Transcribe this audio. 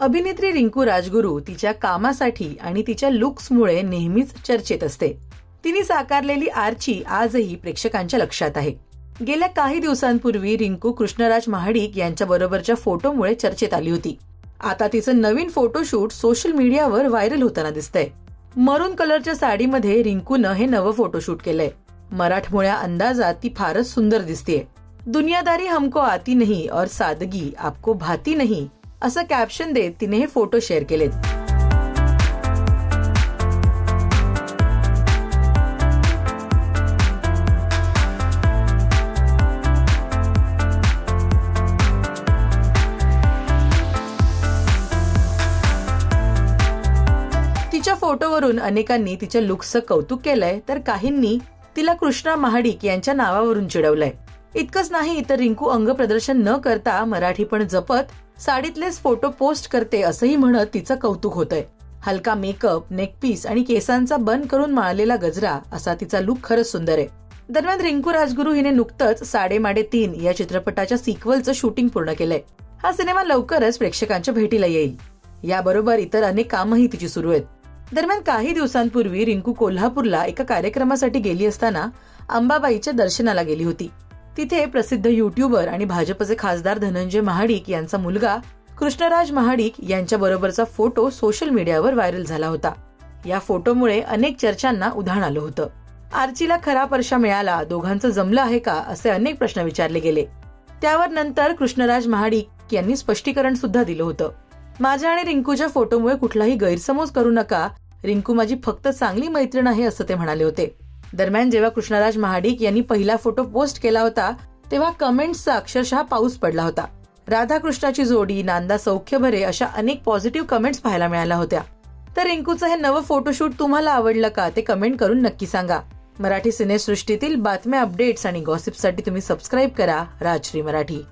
अभिनेत्री रिंकू राजगुरू तिच्या कामासाठी आणि तिच्या लुक्समुळे नेहमीच चर्चेत असते. तिने साकारलेली आर्ची आजही प्रेक्षकांच्या लक्षात आहे. गेल्या काही दिवसांपूर्वी रिंकू कृष्णराज महाडिक यांच्या बरोबरच्या फोटोमुळे चर्चेत आली होती. आता तिचं नवीन फोटोशूट सोशल मीडियावर व्हायरल होताना दिसतंय. मरून कलरच्या साडीमध्ये रिंकूनं हे नवं फोटोशूट केलंय. मराठमोळ्या अंदाजात ती फारच सुंदर दिसतीये. दुनियादारी हमको आती नहीं और सादगी आपको भाती नहीं असं कॅप्शन देत तिने हे फोटो शेअर केलेत. तिच्या फोटोवरून अनेकांनी तिच्या लुक्सचं कौतुक केलंय तर काहींनी तिला कृष्णा महाडिक यांच्या नावावरून चिडवलंय. इतकंच नाही तर रिंकू अंग प्रदर्शन न करता मराठी पण जपत साडीतलेच फोटो पोस्ट करते असंही म्हणत तिचं कौतुक होतंय. हलका मेकअप नेकपीस आणि केसांचा बन करून माळलेला गजरा असा तिचा लुक खरंच सुंदर आहे. दरम्यान रिंकू राजगुरू हिने नुकतंच साडेमाडे तीन या चित्रपटाच्या सिक्वलचं शूटिंग पूर्ण केलंय. हा सिनेमा लवकरच प्रेक्षकांच्या भेटीला येईल. याबरोबर इतर अनेक कामही तिची सुरू आहेत. दरम्यान काही दिवसांपूर्वी रिंकू कोल्हापूरला एका कार्यक्रमासाठी गेली असताना अंबाबाईच्या दर्शनाला गेली होती. तिथे प्रसिद्ध युट्यूबर आणि भाजपचे खासदार धनंजय महाडिक यांचा मुलगा कृष्णराज महाडिक यांच्या बरोबरचा फोटो सोशल मीडियावर व्हायरल झाला होता. या फोटोमुळे अनेक चर्चांना उधाण आलं होतं. आर्चीला खरा परशा मिळाला दोघांचं जमलं आहे का असे अनेक प्रश्न विचारले गेले. त्यावर नंतर कृष्णराज महाडिक यांनी स्पष्टीकरण सुद्धा दिलं होतं. माझ्या आणि रिंकूच्या फोटोमुळे कुठलाही गैरसमज करू नका रिंकू माझी फक्त चांगली मैत्रीण आहे असं ते म्हणाले होते. दरम्यान जेव्हा कृष्णराज महाडिक यांनी पहिला फोटो पोस्ट केला होता तेव्हा कमेंट्सचा अक्षरशः पाऊस पडला होता. राधाकृष्णाची जोडी नांदा सौख्य भरे अशा अनेक पॉझिटिव्ह कमेंट्स पाहायला मिळाल्या होत्या. तर रिंकूचं हे नवं फोटोशूट तुम्हाला आवडलं का ते कमेंट करून नक्की सांगा. मराठी सिनेसृष्टीतील बातम्या अपडेट्स आणि गॉसिपसाठी तुम्ही सबस्क्राईब करा राजश्री मराठी.